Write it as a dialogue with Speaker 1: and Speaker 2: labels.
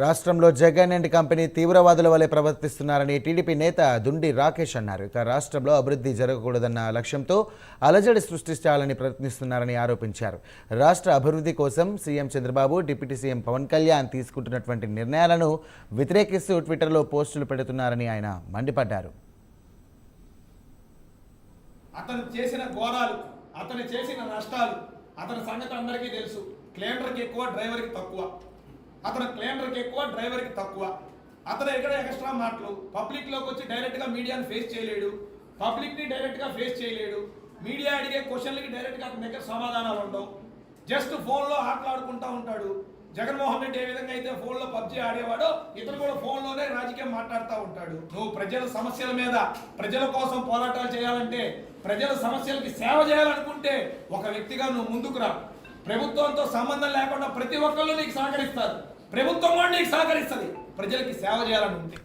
Speaker 1: రాష్ట్రంలో Jagan and company తీవ్రవాదుల వలె ప్రవర్తిస్తున్నారని TDP నేత దుండి రాకేష్ అన్నారు. ఇక రాష్ట్రంలో అభివృద్ధి జరగకూడదన్న లక్ష్యంతో అలజడి సృష్టించాలని ప్రయత్నిస్తున్నారని ఆరోపించారు. రాష్ట్ర అభివృద్ధి కోసం CM Chandrababu deputy CM Pawan Kalyan తీసుకుంటున్నటువంటి నిర్ణయాలను వ్యతిరేకిస్తూ ట్విట్టర్లో పోస్టులు పెడుతున్నారని ఆయన మండిపడ్డారు.
Speaker 2: అతను చేసిన ఘోరాలు అతను చేసిన నష్టాలు అతని సంగతి అందరికీ తెలుసు. క్లీనర్కి ఎక్కువ డ్రైవర్కి తక్కువ. అతను క్లీనర్కి ఎక్కువ డ్రైవర్కి తక్కువ. అతను ఎక్కడ ఎక్స్ట్రా మాటలు? పబ్లిక్లోకి వచ్చి డైరెక్ట్గా మీడియాని ఫేస్ చేయలేడు. పబ్లిక్ని డైరెక్ట్గా ఫేస్ చేయలేడు. మీడియా అడిగే క్వశ్చన్లకి డైరెక్ట్గా అతని దగ్గర సమాధానాలు ఉండవు. జస్ట్ ఫోన్లో ఆటలాడుకుంటా ఉంటాడు. జగన్మోహన్ రెడ్డి ఏ విధంగా అయితే ఫోన్లో పబ్జీ ఆడేవాడో ఇతను కూడా ఫోన్లోనే రాజకీయం మాట్లాడుతూ ఉంటాడు. నువ్వు ప్రజల సమస్యల మీద ప్రజల కోసం పోరాటాలు చేయాలంటే ప్రజల సమస్యలకి సేవ చేయాలనుకుంటే ఒక వ్యక్తిగా నువ్వు ముందుకు రా. ప్రభుత్వంతో సంబంధం లేకుండా ప్రతి ఒక్కళ్ళు నీకు సహకరిస్తారు. ప్రభుత్వం కూడా నీకు సహకరిస్తుంది. ప్రజలకి సేవ చేయాలని ఉంటే